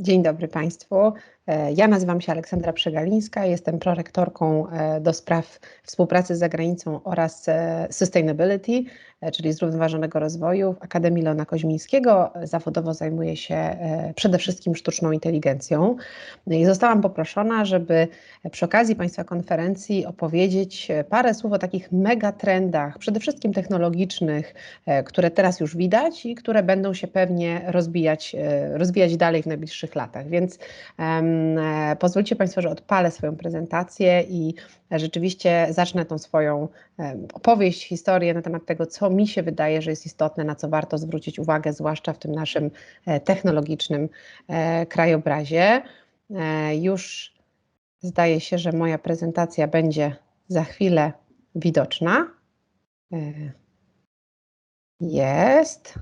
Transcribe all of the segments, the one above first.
Dzień dobry Państwu. E, ja nazywam się Aleksandra Przegalińska, jestem prorektorką e, do spraw współpracy z zagranicą oraz e, sustainability, czyli zrównoważonego rozwoju w Akademii Leona Koźmińskiego. Zawodowo zajmuję się przede wszystkim sztuczną inteligencją i zostałam poproszona, żeby przy okazji Państwa konferencji opowiedzieć parę słów o takich megatrendach, przede wszystkim technologicznych, które teraz już widać i które będą się pewnie rozbijać, rozwijać dalej w najbliższych latach. Więc E, pozwólcie Państwo, że odpalę swoją prezentację i rzeczywiście zacznę tą swoją opowieść, historię na temat tego, co mi się wydaje, że jest istotne, na co warto zwrócić uwagę, zwłaszcza w tym naszym e, technologicznym e, krajobrazie. Już zdaje się, że moja prezentacja będzie za chwilę widoczna. Jest.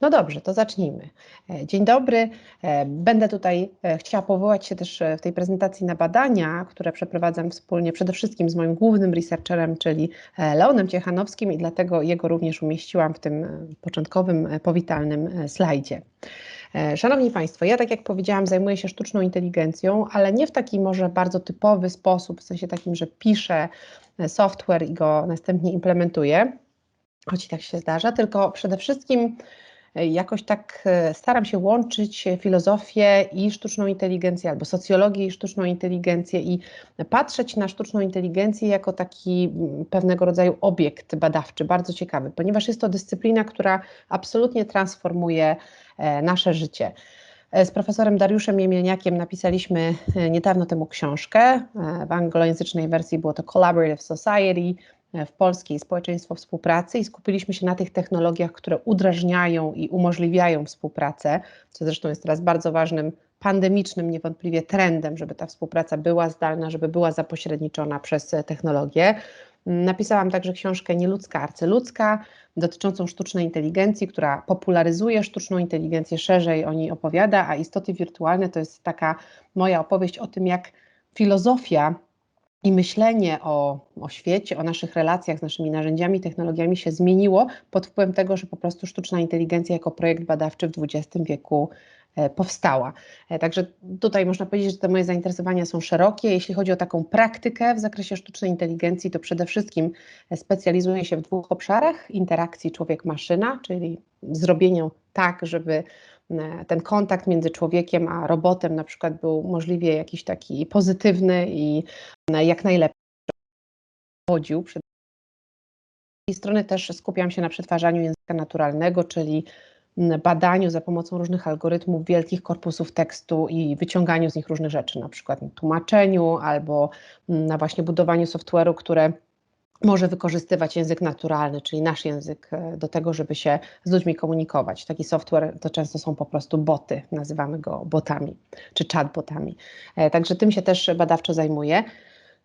No dobrze, to zacznijmy. E, dzień dobry. E, będę tutaj e, chciała powołać się też w tej prezentacji na badania, które przeprowadzam wspólnie przede wszystkim z moim głównym researcherem, czyli Leonem Ciechanowskim i dlatego jego również umieściłam w tym początkowym, powitalnym slajdzie. Szanowni Państwo, ja tak jak powiedziałam, zajmuję się sztuczną inteligencją, ale nie w taki może bardzo typowy sposób, w sensie takim, że piszę software i go następnie implementuję, choć i tak się zdarza, tylko przede wszystkim jakoś tak e, staram się łączyć filozofię i sztuczną inteligencję, albo socjologię i sztuczną inteligencję i patrzeć na sztuczną inteligencję jako taki mm, pewnego rodzaju obiekt badawczy, bardzo ciekawy, ponieważ jest to dyscyplina, która absolutnie transformuje e, nasze życie. E, z profesorem Dariuszem Jemielniakiem napisaliśmy niedawno temu książkę. W anglojęzycznej wersji było to Collaborative Society, E, w polskiej społeczeństwo współpracy i skupiliśmy się na tych technologiach, które udrażniają i umożliwiają współpracę, co zresztą jest teraz bardzo ważnym pandemicznym niewątpliwie trendem, żeby ta współpraca była zdalna, żeby była zapośredniczona przez technologię. Napisałam także książkę Nieludzka, arcyludzka, dotyczącą sztucznej inteligencji, która popularyzuje sztuczną inteligencję, szerzej o niej opowiada, a istoty wirtualne to jest taka moja opowieść o tym, jak filozofia i myślenie o, o świecie, o naszych relacjach z naszymi narzędziami, technologiami się zmieniło pod wpływem tego, że po prostu sztuczna inteligencja jako projekt badawczy w XX wieku e, powstała. E, także tutaj można powiedzieć, że te moje zainteresowania są szerokie. Jeśli chodzi o taką praktykę w zakresie sztucznej inteligencji, to przede wszystkim specjalizuję się w dwóch obszarach: interakcji człowiek-maszyna, czyli zrobieniu tak, żeby E, ten kontakt między człowiekiem a robotem na przykład był możliwie jakiś taki pozytywny i e, jak najlepszy chodził. Z tej strony też skupiam się na przetwarzaniu języka naturalnego, czyli badaniu za pomocą różnych algorytmów wielkich korpusów tekstu i wyciąganiu z nich różnych rzeczy, na przykład tłumaczeniu albo na właśnie budowaniu software'u, które może wykorzystywać język naturalny, czyli nasz język, e, do tego, żeby się z ludźmi komunikować. Taki software to często są po prostu boty, nazywamy go botami czy chatbotami. E, także tym się też badawczo zajmuję.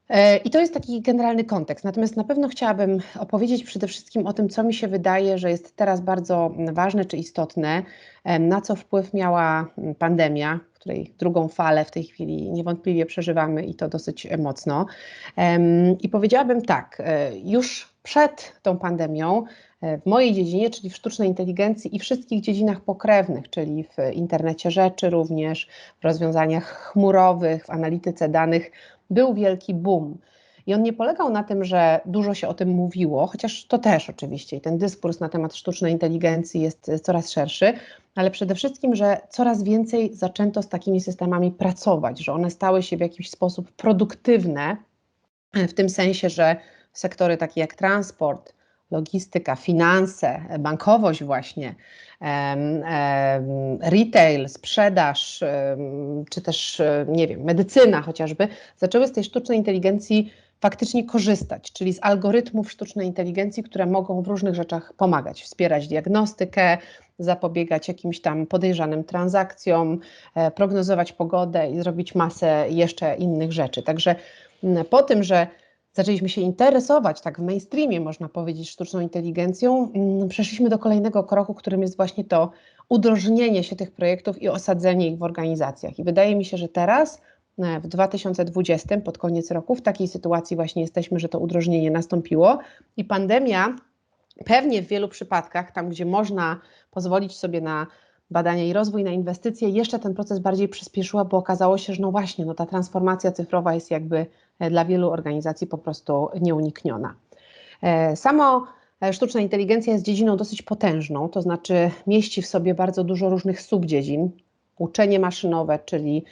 E, I to jest taki generalny kontekst. Natomiast na pewno chciałabym opowiedzieć przede wszystkim o tym, co mi się wydaje, że jest teraz bardzo ważne czy istotne, na co wpływ miała pandemia, której drugą falę w tej chwili niewątpliwie przeżywamy i to dosyć mocno. I powiedziałabym tak, e, już przed tą pandemią e, w mojej dziedzinie, czyli w sztucznej inteligencji i wszystkich dziedzinach pokrewnych, czyli w internecie rzeczy również, w rozwiązaniach chmurowych, w analityce danych, był wielki boom. I on nie polegał na tym, że dużo się o tym mówiło, chociaż to też oczywiście, i ten dyskurs na temat sztucznej inteligencji jest coraz szerszy, ale przede wszystkim, że coraz więcej zaczęto z takimi systemami pracować, że one stały się w jakiś sposób produktywne, w tym sensie, że sektory takie jak transport, logistyka, finanse, bankowość właśnie, retail, sprzedaż, czy też, nie wiem, medycyna chociażby, zaczęły z tej sztucznej inteligencji faktycznie korzystać, czyli z algorytmów sztucznej inteligencji, które mogą w różnych rzeczach pomagać, wspierać diagnostykę, zapobiegać jakimś tam podejrzanym transakcjom, e, prognozować pogodę i zrobić masę jeszcze innych rzeczy. Także po tym, że zaczęliśmy się interesować tak w mainstreamie, można powiedzieć, sztuczną inteligencją, przeszliśmy do kolejnego kroku, którym jest właśnie to udrożnienie się tych projektów i osadzenie ich w organizacjach. I wydaje mi się, że teraz w 2020, pod koniec roku, w takiej sytuacji właśnie jesteśmy, że to udrożnienie nastąpiło i pandemia pewnie w wielu przypadkach, tam gdzie można pozwolić sobie na badania i rozwój, na inwestycje, jeszcze ten proces bardziej przyspieszyła, bo okazało się, że no właśnie, no ta transformacja cyfrowa jest jakby dla wielu organizacji po prostu nieunikniona. Samo sztuczna inteligencja jest dziedziną dosyć potężną, to znaczy mieści w sobie bardzo dużo różnych subdziedzin. Uczenie maszynowe, czyli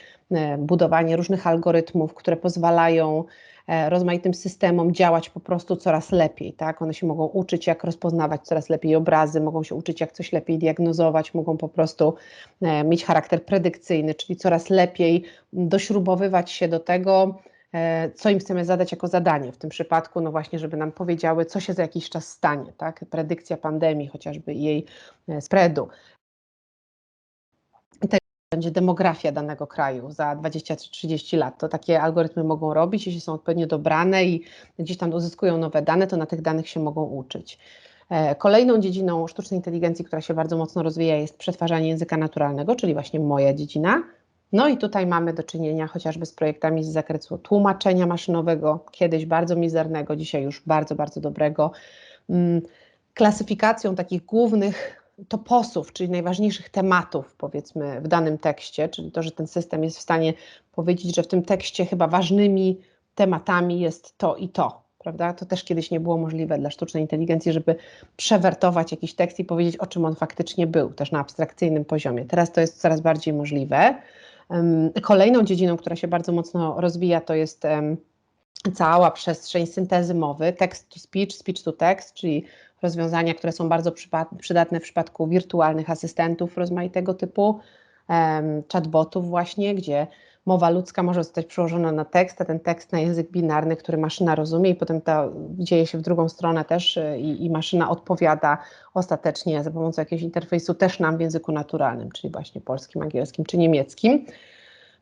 budowanie różnych algorytmów, które pozwalają E, rozmaitym systemom działać po prostu coraz lepiej, tak? One się mogą uczyć, jak rozpoznawać coraz lepiej obrazy, mogą się uczyć, jak coś lepiej diagnozować, mogą po prostu e, mieć charakter predykcyjny, czyli coraz lepiej dośrubowywać się do tego, e, co im chcemy zadać jako zadanie. W tym przypadku, no właśnie, żeby nam powiedziały, co się za jakiś czas stanie, tak? Predykcja pandemii, chociażby jej spreadu będzie demografia danego kraju za 20-30 lat. To takie algorytmy mogą robić, jeśli są odpowiednio dobrane i gdzieś tam uzyskują nowe dane, to na tych danych się mogą uczyć. E, kolejną dziedziną sztucznej inteligencji, która się bardzo mocno rozwija, jest przetwarzanie języka naturalnego, czyli właśnie moja dziedzina. No i tutaj mamy do czynienia chociażby z projektami z zakresu tłumaczenia maszynowego, kiedyś bardzo mizernego, dzisiaj już bardzo, bardzo dobrego, mm, klasyfikacją takich głównych toposów, czyli najważniejszych tematów, powiedzmy, w danym tekście, czyli to, że ten system jest w stanie powiedzieć, że w tym tekście chyba ważnymi tematami jest to i to. Prawda? To też kiedyś nie było możliwe dla sztucznej inteligencji, żeby przewertować jakiś tekst i powiedzieć, o czym on faktycznie był, też na abstrakcyjnym poziomie. Teraz to jest coraz bardziej możliwe. Kolejną dziedziną, która się bardzo mocno rozwija, to jest cała przestrzeń syntezy mowy, text to speech, speech to text, czyli rozwiązania, które są bardzo przydatne w przypadku wirtualnych asystentów rozmaitego typu, chatbotów właśnie, gdzie mowa ludzka może zostać przełożona na tekst, a ten tekst na język binarny, który maszyna rozumie i potem to dzieje się w drugą stronę też y, i, i maszyna odpowiada ostatecznie za pomocą jakiegoś interfejsu też nam w języku naturalnym, czyli właśnie polskim, angielskim czy niemieckim.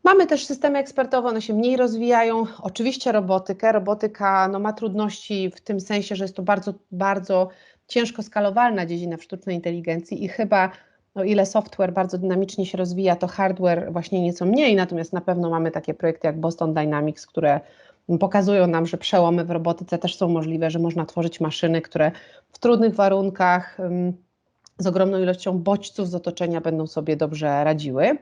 Mamy też systemy ekspertowe, one się mniej rozwijają. Oczywiście robotykę. Robotyka no, ma trudności w tym sensie, że jest to bardzo, bardzo ciężko skalowalna dziedzina w sztucznej inteligencji i chyba o ile software bardzo dynamicznie się rozwija, to hardware właśnie nieco mniej, natomiast na pewno mamy takie projekty jak Boston Dynamics, które pokazują nam, że przełomy w robotyce też są możliwe, że można tworzyć maszyny, które w trudnych warunkach z ogromną ilością bodźców z otoczenia będą sobie dobrze radziły.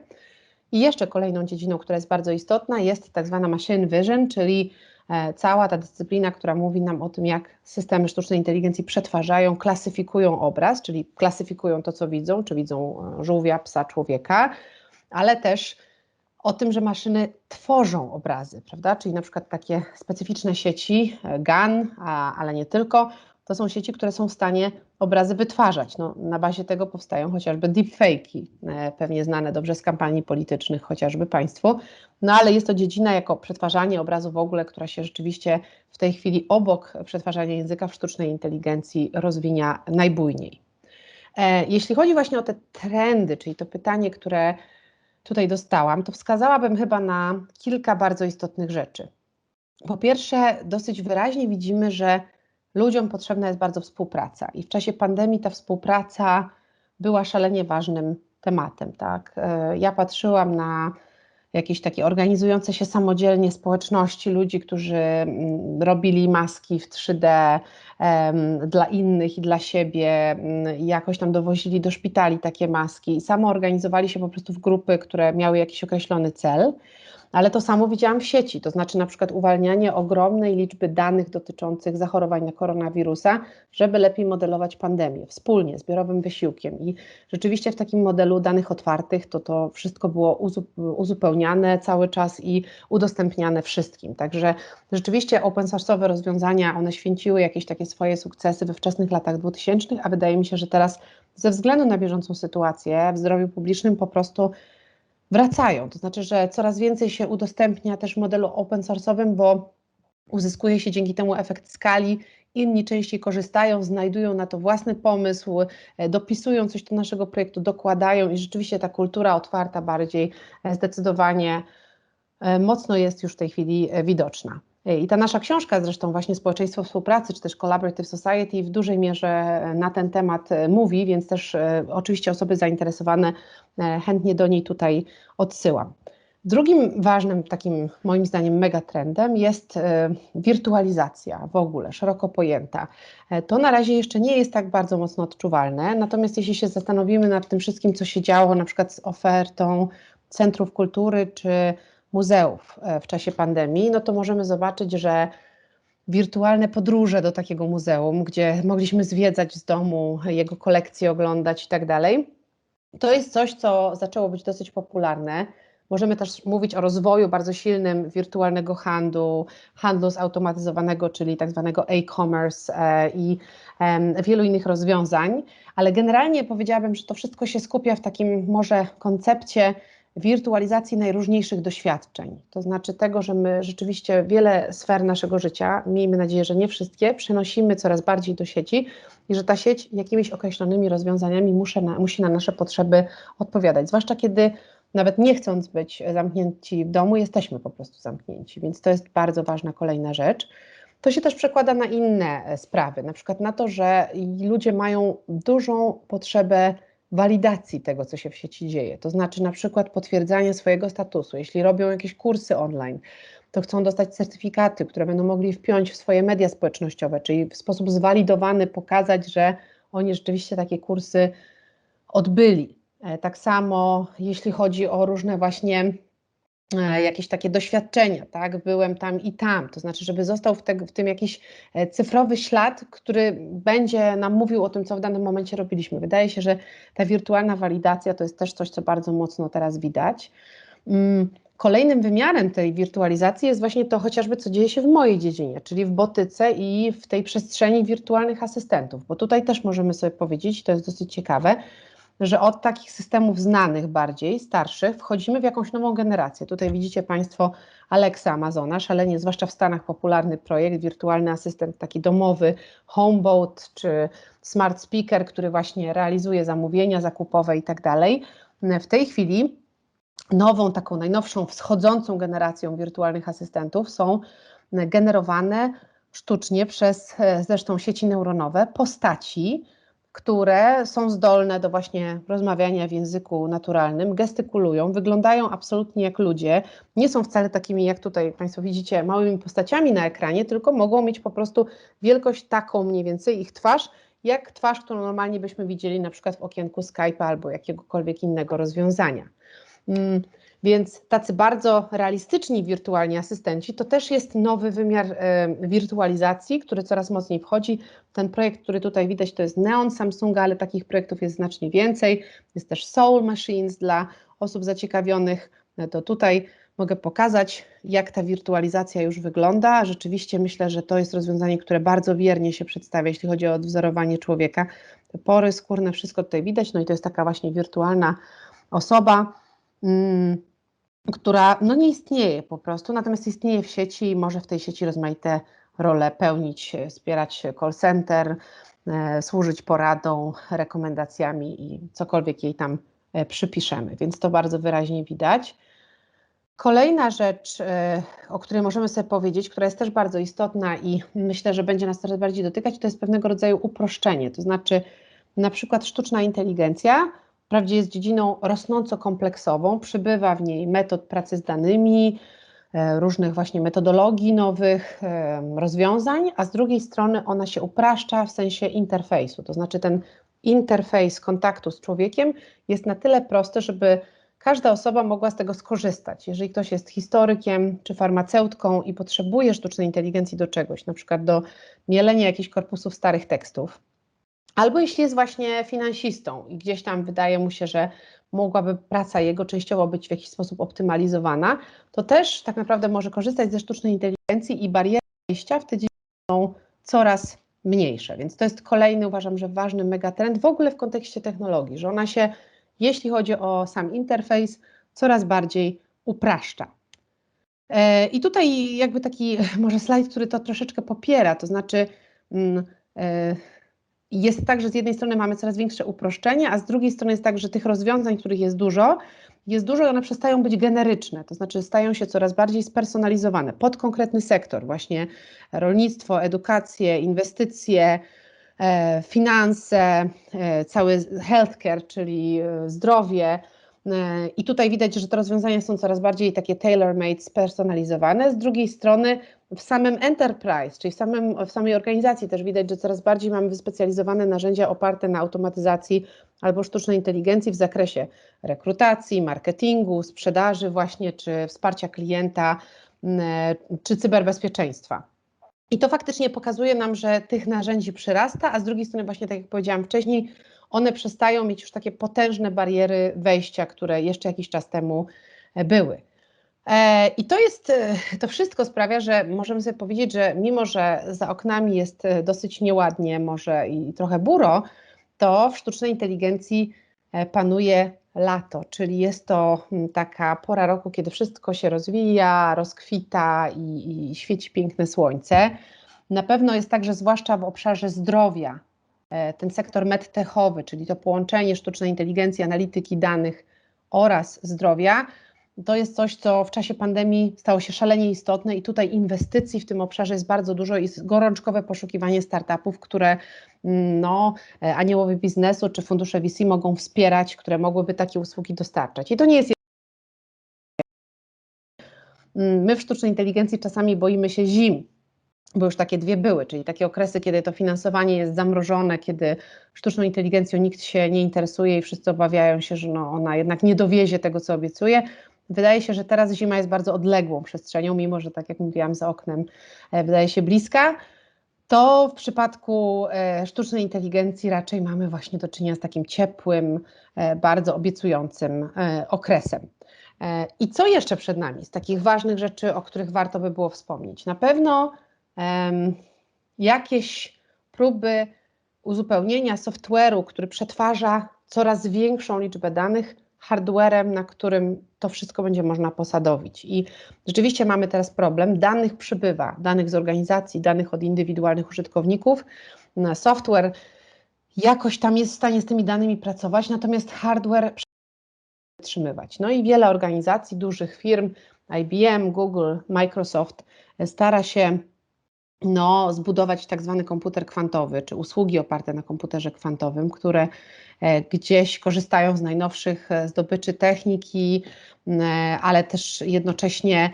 I jeszcze kolejną dziedziną, która jest bardzo istotna, jest tak zwana machine vision, czyli e, cała ta dyscyplina, która mówi nam o tym, jak systemy sztucznej inteligencji przetwarzają, klasyfikują obraz, czyli klasyfikują to, co widzą, czy widzą e, żółwia, psa, człowieka, ale też o tym, że maszyny tworzą obrazy, prawda? Czyli na przykład takie specyficzne sieci e, GAN, ale nie tylko, to są sieci, które są w stanie obrazy wytwarzać. No, na bazie tego powstają chociażby deepfake'i, e, pewnie znane dobrze z kampanii politycznych, chociażby Państwu. No ale jest to dziedzina jako przetwarzanie obrazu w ogóle, która się rzeczywiście w tej chwili obok przetwarzania języka w sztucznej inteligencji rozwinia najbujniej. E, jeśli chodzi właśnie o te trendy, czyli to pytanie, które tutaj dostałam, to wskazałabym chyba na kilka bardzo istotnych rzeczy. Po pierwsze, dosyć wyraźnie widzimy, że ludziom potrzebna jest bardzo współpraca i w czasie pandemii ta współpraca była szalenie ważnym tematem. Tak? E, ja patrzyłam na jakieś takie organizujące się samodzielnie społeczności ludzi, którzy mm, robili maski w 3D dla innych i dla siebie, mm, jakoś tam dowozili do szpitali takie maski i samo organizowali się po prostu w grupy, które miały jakiś określony cel. Ale to samo widziałam w sieci, to znaczy na przykład uwalnianie ogromnej liczby danych dotyczących zachorowań na koronawirusa, żeby lepiej modelować pandemię, wspólnie, zbiorowym wysiłkiem. I rzeczywiście w takim modelu danych otwartych to to wszystko było uzupełniane cały czas i udostępniane wszystkim. Także rzeczywiście open source'owe rozwiązania, one święciły jakieś takie swoje sukcesy we wczesnych latach 2000, a wydaje mi się, że teraz ze względu na bieżącą sytuację w zdrowiu publicznym po prostu wracają. To znaczy, że coraz więcej się udostępnia też w modelu open source'owym, bo uzyskuje się dzięki temu efekt skali. Inni częściej korzystają, znajdują na to własny pomysł, e, dopisują coś do naszego projektu, dokładają i rzeczywiście ta kultura otwarta bardziej e, zdecydowanie e, mocno jest już w tej chwili widoczna. I ta nasza książka, zresztą właśnie Społeczeństwo Współpracy, czy też Collaborative Society, w dużej mierze na ten temat mówi, więc też oczywiście osoby zainteresowane chętnie do niej tutaj odsyłam. Drugim ważnym takim moim zdaniem megatrendem jest e, wirtualizacja w ogóle, szeroko pojęta. E, to na razie jeszcze nie jest tak bardzo mocno odczuwalne, natomiast jeśli się zastanowimy nad tym wszystkim, co się działo na przykład z ofertą centrów kultury czy muzeów w czasie pandemii, no to możemy zobaczyć, że wirtualne podróże do takiego muzeum, gdzie mogliśmy zwiedzać z domu, jego kolekcje oglądać i tak dalej. To jest coś, co zaczęło być dosyć popularne. Możemy też mówić o rozwoju bardzo silnym wirtualnego handlu, handlu zautomatyzowanego, czyli tak zwanego e-commerce e, i wielu innych rozwiązań, ale generalnie powiedziałabym, że to wszystko się skupia w takim może koncepcie wirtualizacji najróżniejszych doświadczeń. To znaczy tego, że my rzeczywiście wiele sfer naszego życia, miejmy nadzieję, że nie wszystkie, przenosimy coraz bardziej do sieci i że ta sieć jakimiś określonymi rozwiązaniami musi na, musi na nasze potrzeby odpowiadać. Zwłaszcza kiedy nawet nie chcąc być zamknięci w domu, jesteśmy po prostu zamknięci, więc to jest bardzo ważna kolejna rzecz. To się też przekłada na inne sprawy, na przykład na to, że ludzie mają dużą potrzebę walidacji tego, co się w sieci dzieje. To znaczy na przykład potwierdzania swojego statusu. Jeśli robią jakieś kursy online, to chcą dostać certyfikaty, które będą mogli wpiąć w swoje media społecznościowe, czyli w sposób zwalidowany pokazać, że oni rzeczywiście takie kursy odbyli. E, tak samo jeśli chodzi o różne właśnie jakieś takie doświadczenia, tak? Byłem tam i tam, to znaczy, żeby został w, te, w, tym jakiś e, cyfrowy ślad, który będzie nam mówił o tym, co w danym momencie robiliśmy. Wydaje się, że ta wirtualna walidacja to jest też coś, co bardzo mocno teraz widać. Mm, kolejnym wymiarem tej wirtualizacji jest właśnie to chociażby, co dzieje się w mojej dziedzinie, czyli w botyce i w tej przestrzeni wirtualnych asystentów, bo tutaj też możemy sobie powiedzieć, to jest dosyć ciekawe, że od takich systemów znanych bardziej, starszych, wchodzimy w jakąś nową generację. Tutaj widzicie Państwo Alexa Amazona, szalenie, zwłaszcza w Stanach popularny projekt, wirtualny asystent taki domowy, Homebot czy Smart Speaker, który właśnie realizuje zamówienia zakupowe i tak dalej. W tej chwili nową, taką najnowszą, wschodzącą generacją wirtualnych asystentów są generowane sztucznie przez e, zresztą sieci neuronowe postaci, które są zdolne do właśnie rozmawiania w języku naturalnym, gestykulują, wyglądają absolutnie jak ludzie, nie są wcale takimi, jak tutaj Państwo widzicie, małymi postaciami na ekranie, tylko mogą mieć po prostu wielkość taką mniej więcej, ich twarz, jak twarz, którą normalnie byśmy widzieli na przykład w okienku Skype'a albo jakiegokolwiek innego rozwiązania. Więc tacy bardzo realistyczni wirtualni asystenci to też jest nowy wymiar e, wirtualizacji, który coraz mocniej wchodzi. Ten projekt, który tutaj widać, to jest Neon Samsunga, ale takich projektów jest znacznie więcej. Jest też Soul Machines dla osób zaciekawionych. No to tutaj mogę pokazać, jak ta wirtualizacja już wygląda. Rzeczywiście myślę, że to jest rozwiązanie, które bardzo wiernie się przedstawia, jeśli chodzi o odwzorowanie człowieka. Te pory skórne, wszystko tutaj widać, no i to jest taka właśnie wirtualna osoba. Mm, która no nie istnieje po prostu, natomiast istnieje w sieci i może w tej sieci rozmaite role pełnić, wspierać call center, e, służyć poradą, rekomendacjami i cokolwiek jej tam e, przypiszemy, więc to bardzo wyraźnie widać. Kolejna rzecz, e, o której możemy sobie powiedzieć, która jest też bardzo istotna i myślę, że będzie nas coraz bardziej dotykać, to jest pewnego rodzaju uproszczenie, to znaczy na przykład sztuczna inteligencja wprawdzie jest dziedziną rosnąco kompleksową, przybywa w niej metod pracy z danymi, e, różnych właśnie metodologii nowych, e, rozwiązań, a z drugiej strony ona się upraszcza w sensie interfejsu, to znaczy ten interfejs kontaktu z człowiekiem jest na tyle prosty, żeby każda osoba mogła z tego skorzystać. Jeżeli ktoś jest historykiem czy farmaceutką i potrzebuje sztucznej inteligencji do czegoś, na przykład do mielenia jakichś korpusów starych tekstów, Albo jeśli jest właśnie finansistą i gdzieś tam wydaje mu się, że mogłaby praca jego częściowo być w jakiś sposób optymalizowana, to też tak naprawdę może korzystać ze sztucznej inteligencji i bariery wejścia w te dziedziny są coraz mniejsze. Więc to jest kolejny, uważam, że ważny megatrend w ogóle w kontekście technologii, że ona się, jeśli chodzi o sam interfejs, coraz bardziej upraszcza. E, I tutaj jakby taki może slajd, który to troszeczkę popiera, to znaczy mm, e, jest tak, że z jednej strony mamy coraz większe uproszczenie, a z drugiej strony jest tak, że tych rozwiązań, których jest dużo, jest dużo i one przestają być generyczne, to znaczy stają się coraz bardziej spersonalizowane pod konkretny sektor, właśnie rolnictwo, edukację, inwestycje, e, finanse, e, cały healthcare, czyli e, zdrowie, E, I tutaj widać, że te rozwiązania są coraz bardziej takie tailor-made, spersonalizowane. Z drugiej strony w samym enterprise, czyli w, samym, w samej organizacji też widać, że coraz bardziej mamy wyspecjalizowane narzędzia oparte na automatyzacji albo sztucznej inteligencji w zakresie rekrutacji, marketingu, sprzedaży właśnie, czy wsparcia klienta, czy cyberbezpieczeństwa. I to faktycznie pokazuje nam, że tych narzędzi przyrasta, a z drugiej strony właśnie tak jak powiedziałam wcześniej, one przestają mieć już takie potężne bariery wejścia, które jeszcze jakiś czas temu były. E, I to jest, e, to wszystko sprawia, że możemy sobie powiedzieć, że mimo, że za oknami jest dosyć nieładnie, może i trochę buro, to w sztucznej inteligencji panuje lato, czyli jest to mm, taka pora roku, kiedy wszystko się rozwija, rozkwita i, i świeci piękne słońce. Na pewno jest tak, że zwłaszcza w obszarze zdrowia E, ten sektor medtechowy, czyli to połączenie sztucznej inteligencji, analityki danych oraz zdrowia, to jest coś, co w czasie pandemii stało się szalenie istotne i tutaj inwestycji w tym obszarze jest bardzo dużo i gorączkowe poszukiwanie startupów, które mm, no, e, aniołowie biznesu czy fundusze VC mogą wspierać, które mogłyby takie usługi dostarczać. I to nie jest mm, My w sztucznej inteligencji czasami boimy się zim, bo już takie dwie były, czyli takie okresy, kiedy to finansowanie jest zamrożone, kiedy sztuczną inteligencją nikt się nie interesuje i wszyscy obawiają się, że no ona jednak nie dowiezie tego, co obiecuje. Wydaje się, że teraz zima jest bardzo odległą przestrzenią, mimo że, tak jak mówiłam, za oknem e, wydaje się bliska. To w przypadku e, sztucznej inteligencji raczej mamy właśnie do czynienia z takim ciepłym, e, bardzo obiecującym okresem. I co jeszcze przed nami z takich ważnych rzeczy, o których warto by było wspomnieć? Na pewno jakieś próby uzupełnienia software'u, który przetwarza coraz większą liczbę danych, hardwarem, na którym to wszystko będzie można posadowić. I rzeczywiście mamy teraz problem. Danych przybywa, danych z organizacji, danych od indywidualnych użytkowników. Software jakoś tam jest w stanie z tymi danymi pracować, natomiast hardware utrzymywać. No i wiele organizacji, dużych firm, IBM, Google, Microsoft stara się no, zbudować tak zwany komputer kwantowy, czy usługi oparte na komputerze kwantowym, które e, gdzieś korzystają z najnowszych e, zdobyczy techniki, ale też jednocześnie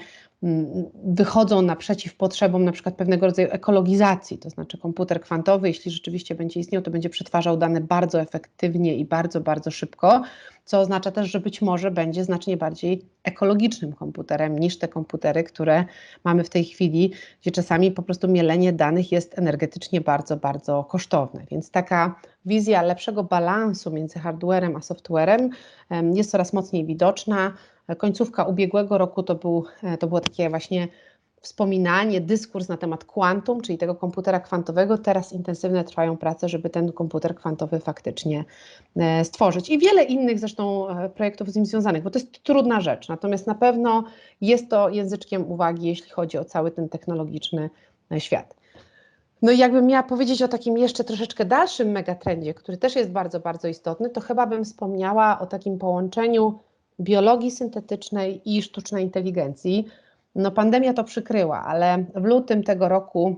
wychodzą naprzeciw potrzebom na przykład pewnego rodzaju ekologizacji, to znaczy komputer kwantowy, jeśli rzeczywiście będzie istniał, to będzie przetwarzał dane bardzo efektywnie i bardzo, bardzo szybko, co oznacza też, że być może będzie znacznie bardziej ekologicznym komputerem niż te komputery, które mamy w tej chwili, gdzie czasami po prostu mielenie danych jest energetycznie bardzo, bardzo kosztowne. Więc taka wizja lepszego balansu między hardwarem a softwarem jest coraz mocniej widoczna. Końcówka ubiegłego roku to, był, e, to było takie właśnie wspominanie, dyskurs na temat kwantum, czyli tego komputera kwantowego. Teraz intensywne trwają prace, żeby ten komputer kwantowy faktycznie e, stworzyć. I wiele innych zresztą e, projektów z nim związanych, bo to jest trudna rzecz. Natomiast na pewno jest to języczkiem uwagi, jeśli chodzi o cały ten technologiczny świat. No i jakbym miała powiedzieć o takim jeszcze troszeczkę dalszym megatrendzie, który też jest bardzo, bardzo istotny, to chyba bym wspomniała o takim połączeniu biologii syntetycznej i sztucznej inteligencji. No, pandemia to przykryła, ale w lutym tego roku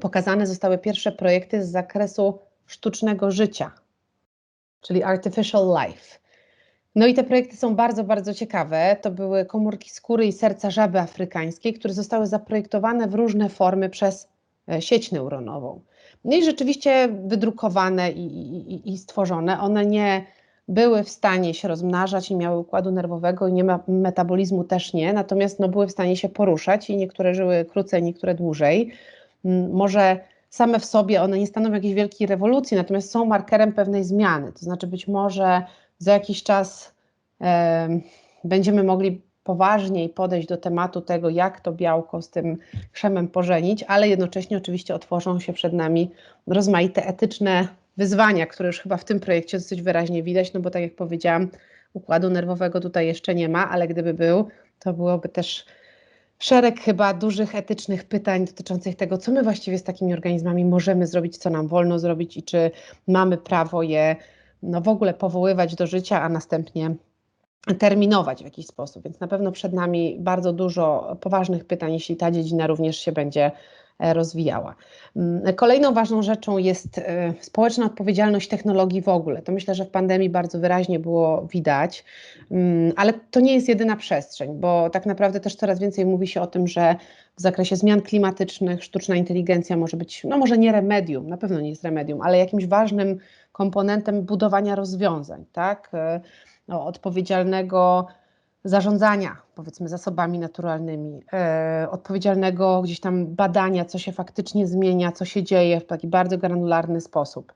pokazane zostały pierwsze projekty z zakresu sztucznego życia, czyli artificial life. No i te projekty są bardzo, bardzo ciekawe. To były komórki skóry i serca żaby afrykańskiej, które zostały zaprojektowane w różne formy przez e, sieć neuronową. No i rzeczywiście wydrukowane i, i, i stworzone. One nie były w stanie się rozmnażać, nie miały układu nerwowego i nie ma metabolizmu też nie, natomiast no, były w stanie się poruszać i niektóre żyły krócej, niektóre dłużej. Mm, może same w sobie one nie stanowią jakiejś wielkiej rewolucji, natomiast są markerem pewnej zmiany. To znaczy być może za jakiś czas e, będziemy mogli poważniej podejść do tematu tego, jak to białko z tym krzemem pożenić, ale jednocześnie oczywiście otworzą się przed nami rozmaite etyczne wyzwania, które już chyba w tym projekcie dosyć wyraźnie widać, no bo tak jak powiedziałam, układu nerwowego tutaj jeszcze nie ma, ale gdyby był, to byłoby też szereg chyba dużych etycznych pytań dotyczących tego, co my właściwie z takimi organizmami możemy zrobić, co nam wolno zrobić i czy mamy prawo je no, w ogóle powoływać do życia, a następnie terminować w jakiś sposób. Więc na pewno przed nami bardzo dużo poważnych pytań, jeśli ta dziedzina również się będzie rozwijała. Mm, kolejną ważną rzeczą jest społeczna odpowiedzialność technologii w ogóle. To myślę, że w pandemii bardzo wyraźnie było widać, mm, ale to nie jest jedyna przestrzeń, bo tak naprawdę też coraz więcej mówi się o tym, że w zakresie zmian klimatycznych sztuczna inteligencja może być, no może nie remedium, na pewno nie jest remedium, ale jakimś ważnym komponentem budowania rozwiązań, tak? No, odpowiedzialnego zarządzania, powiedzmy, zasobami naturalnymi, e, odpowiedzialnego gdzieś tam badania, co się faktycznie zmienia, co się dzieje w taki bardzo granularny sposób.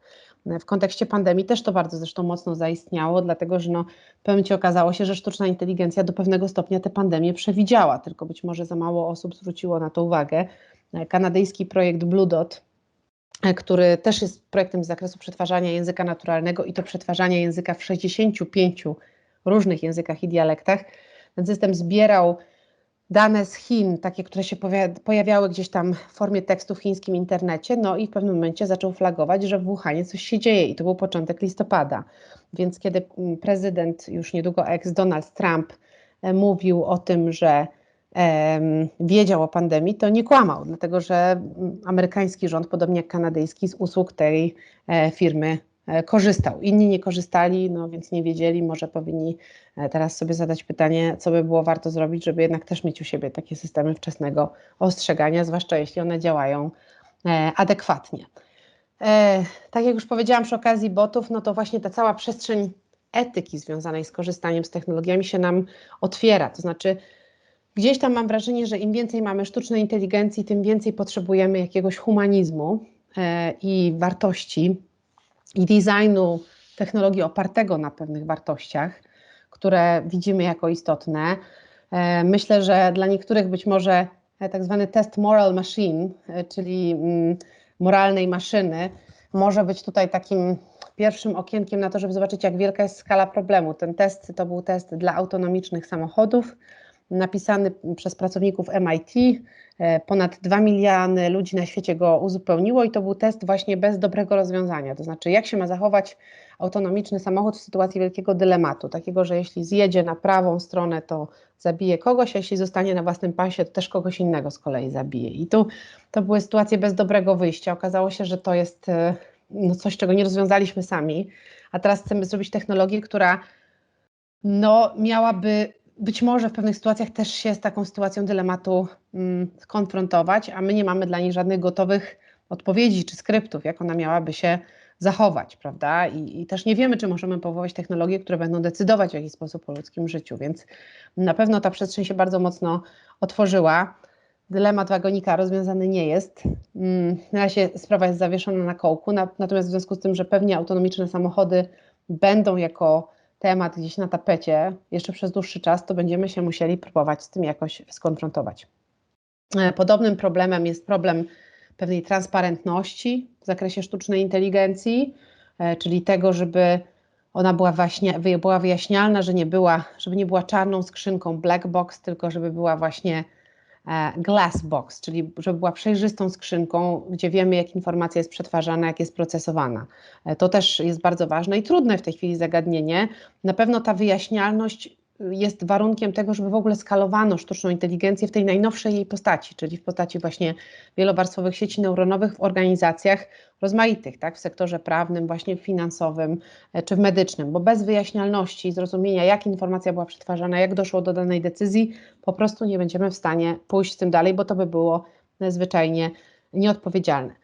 W kontekście pandemii też to bardzo zresztą mocno zaistniało, dlatego że no, momencie okazało się, że sztuczna inteligencja do pewnego stopnia tę pandemię przewidziała, tylko być może za mało osób zwróciło na to uwagę. Kanadyjski projekt Blue Dot, który też jest projektem z zakresu przetwarzania języka naturalnego i to przetwarzania języka w 65 różnych językach i dialektach. Ten system zbierał dane z Chin, takie, które się pojawiały gdzieś tam w formie tekstu w chińskim internecie, no i w pewnym momencie zaczął flagować, że w Wuhanie coś się dzieje i to był początek listopada. Więc kiedy mm, prezydent, już niedługo ex Donald Trump e, mówił o tym, że wiedział o pandemii, to nie kłamał, dlatego że mm, amerykański rząd, podobnie jak kanadyjski, z usług tej e, firmy korzystał. Inni nie korzystali, no więc nie wiedzieli, może powinni e, teraz sobie zadać pytanie, co by było warto zrobić, żeby jednak też mieć u siebie takie systemy wczesnego ostrzegania, zwłaszcza jeśli one działają e, adekwatnie. Tak jak już powiedziałam przy okazji botów, no to właśnie ta cała przestrzeń etyki związanej z korzystaniem z technologiami się nam otwiera, to znaczy gdzieś tam mam wrażenie, że im więcej mamy sztucznej inteligencji, tym więcej potrzebujemy jakiegoś humanizmu i wartości, i designu technologii opartego na pewnych wartościach, które widzimy jako istotne. E, myślę, że dla niektórych być może e, tak zwany test moral machine, e, czyli mm, moralnej maszyny, może być tutaj takim pierwszym okienkiem na to, żeby zobaczyć, jak wielka jest skala problemu. Ten test to był test dla autonomicznych samochodów, napisany przez pracowników MIT. E, ponad 2 miliony ludzi na świecie go uzupełniło i to był test właśnie bez dobrego rozwiązania. To znaczy, jak się ma zachować autonomiczny samochód w sytuacji wielkiego dylematu, takiego, że jeśli zjedzie na prawą stronę, to zabije kogoś, a jeśli zostanie na własnym pasie, to też kogoś innego z kolei zabije. I tu to były sytuacje bez dobrego wyjścia. Okazało się, że to jest e, no, coś, czego nie rozwiązaliśmy sami, a teraz chcemy zrobić technologię, która no, miałaby być może w pewnych sytuacjach też się z taką sytuacją dylematu mm, konfrontować, a my nie mamy dla niej żadnych gotowych odpowiedzi czy skryptów, jak ona miałaby się zachować, prawda? I, I, też nie wiemy, czy możemy powołać technologie, które będą decydować w jakiś sposób o ludzkim życiu, więc na pewno ta przestrzeń się bardzo mocno otworzyła. Dylemat wagonika rozwiązany nie jest. Mm, na razie sprawa jest zawieszona na kołku, natomiast w związku z tym, że pewnie autonomiczne samochody będą jako temat gdzieś na tapecie jeszcze przez dłuższy czas, to będziemy się musieli próbować z tym jakoś skonfrontować. E, podobnym problemem jest problem pewnej transparentności w zakresie sztucznej inteligencji, e, czyli tego, żeby ona była, właśnie, była wyjaśnialna, że nie była, żeby nie była czarną skrzynką black box, tylko żeby była właśnie glass box, czyli żeby była przejrzystą skrzynką, gdzie wiemy, jak informacja jest przetwarzana, jak jest procesowana. E, to też jest bardzo ważne i trudne w tej chwili zagadnienie. Na pewno ta wyjaśnialność jest warunkiem tego, żeby w ogóle skalowano sztuczną inteligencję w tej najnowszej jej postaci, czyli w postaci właśnie wielowarstwowych sieci neuronowych w organizacjach rozmaitych, tak, w sektorze prawnym, właśnie finansowym e, czy w medycznym, bo bez wyjaśnialności i zrozumienia, jak informacja była przetwarzana, jak doszło do danej decyzji, po prostu nie będziemy w stanie pójść z tym dalej, bo to by było zwyczajnie nieodpowiedzialne.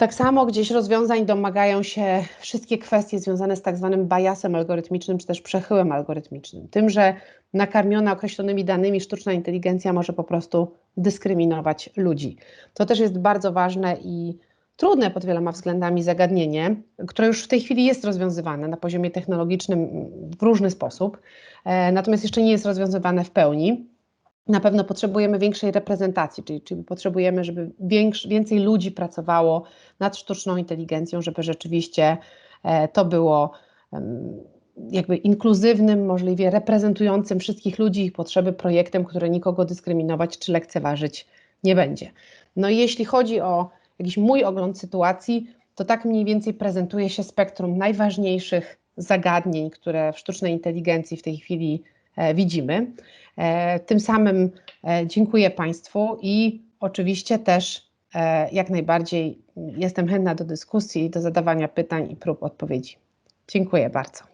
Tak samo gdzieś rozwiązań domagają się wszystkie kwestie związane z tak zwanym biasem algorytmicznym, czy też przechyłem algorytmicznym. Tym, że nakarmiona określonymi danymi sztuczna inteligencja może po prostu dyskryminować ludzi. To też jest bardzo ważne i trudne pod wieloma względami zagadnienie, które już w tej chwili jest rozwiązywane na poziomie technologicznym w różny sposób, e, natomiast jeszcze nie jest rozwiązywane w pełni na pewno potrzebujemy większej reprezentacji, czyli, czyli potrzebujemy, żeby więcej ludzi pracowało nad sztuczną inteligencją, żeby rzeczywiście e, to było jakby inkluzywnym, możliwie reprezentującym wszystkich ludzi ich potrzeby projektem, który nikogo dyskryminować czy lekceważyć nie będzie. No i jeśli chodzi o jakiś mój ogląd sytuacji, to tak mniej więcej prezentuje się spektrum najważniejszych zagadnień, które w sztucznej inteligencji w tej chwili widzimy. E, tym samym e, dziękuję Państwu i oczywiście też e, jak najbardziej jestem chętna do dyskusji, do zadawania pytań i prób odpowiedzi. Dziękuję bardzo.